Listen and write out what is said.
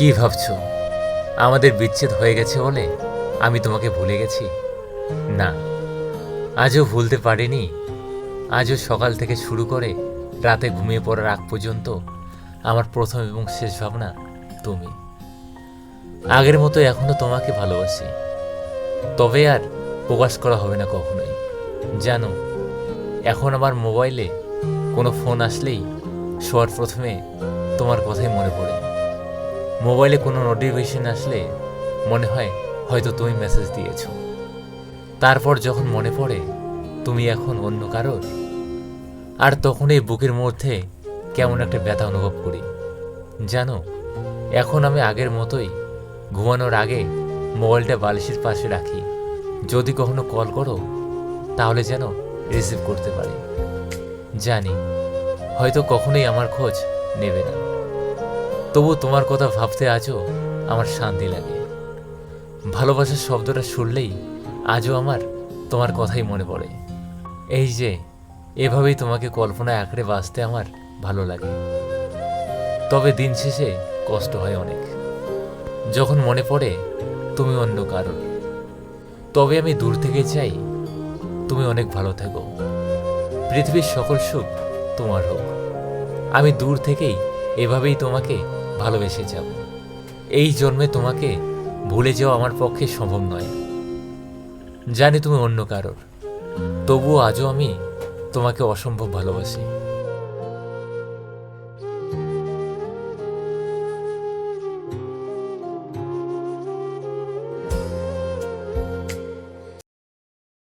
কি ভাবছ? আমাদের বিচ্ছেদ হয়ে গেছে বলে আমি তোমাকে ভুলে গেছি? না, আজও ভুলতে পারিনি। আজও সকাল থেকে শুরু করে রাতে ঘুমিয়ে পড়ার আগ পর্যন্ত আমার প্রথম এবং শেষ ভাবনা তুমি। আগের মতো এখনও তোমাকে ভালোবাসি। তবে আর প্রকাশ করা হবে না কখনোই। জানো, এখন আমার মোবাইলে কোনো ফোন আসলেই সবার প্রথমে তোমার কথাই মনে পড়ে। মোবাইলে কোনো নোটিফিকেশন আসলে মনে হয় হয়তো তুমি মেসেজ দিয়েছ। তারপর যখন মনে পড়ে, তুমি এখন অন্য কারোর? আর তখন এই বুকের মধ্যে কেমন একটা ব্যথা অনুভব করি। জানো, এখন আমি আগের মতোই ঘুমানোর আগে মোবাইলটা বালিশের পাশে রাখি। যদি কখনো কল করো, তাহলে যেন রিসিভ করতে পারি। জানি, হয়তো কখনোই আমার খোঁজ নেবে না। তবু তোমার কথা ভাবতে আজও আমার শান্তি লাগে। ভালোবাসার শব্দটা শুনলেই আজও আমার তোমার কথাই মনে পড়ে। এই যে, এভাবেই তোমাকে কল্পনা আঁকড়ে বাঁচতে আমার ভালো লাগে। তবে দিন শেষে কষ্ট হয় অনেক। যখন মনে পড়ে, তুমি অন্য কারোর। তবে আমি দূর থেকে চাই, তুমি অনেক ভালো থেকো। পৃথিবীর সকল সুখ তোমার হোক। আমি দূর থেকেই এভাবেই তোমাকে ভালোবেসে যাব। এই জন্মে তোমাকে ভুলে যাওয়া আমার পক্ষে সম্ভব নয়। জানি তুমি অন্য কারোর। তবুও আজও আমি তোমাকে অসম্ভব ভালোবাসি।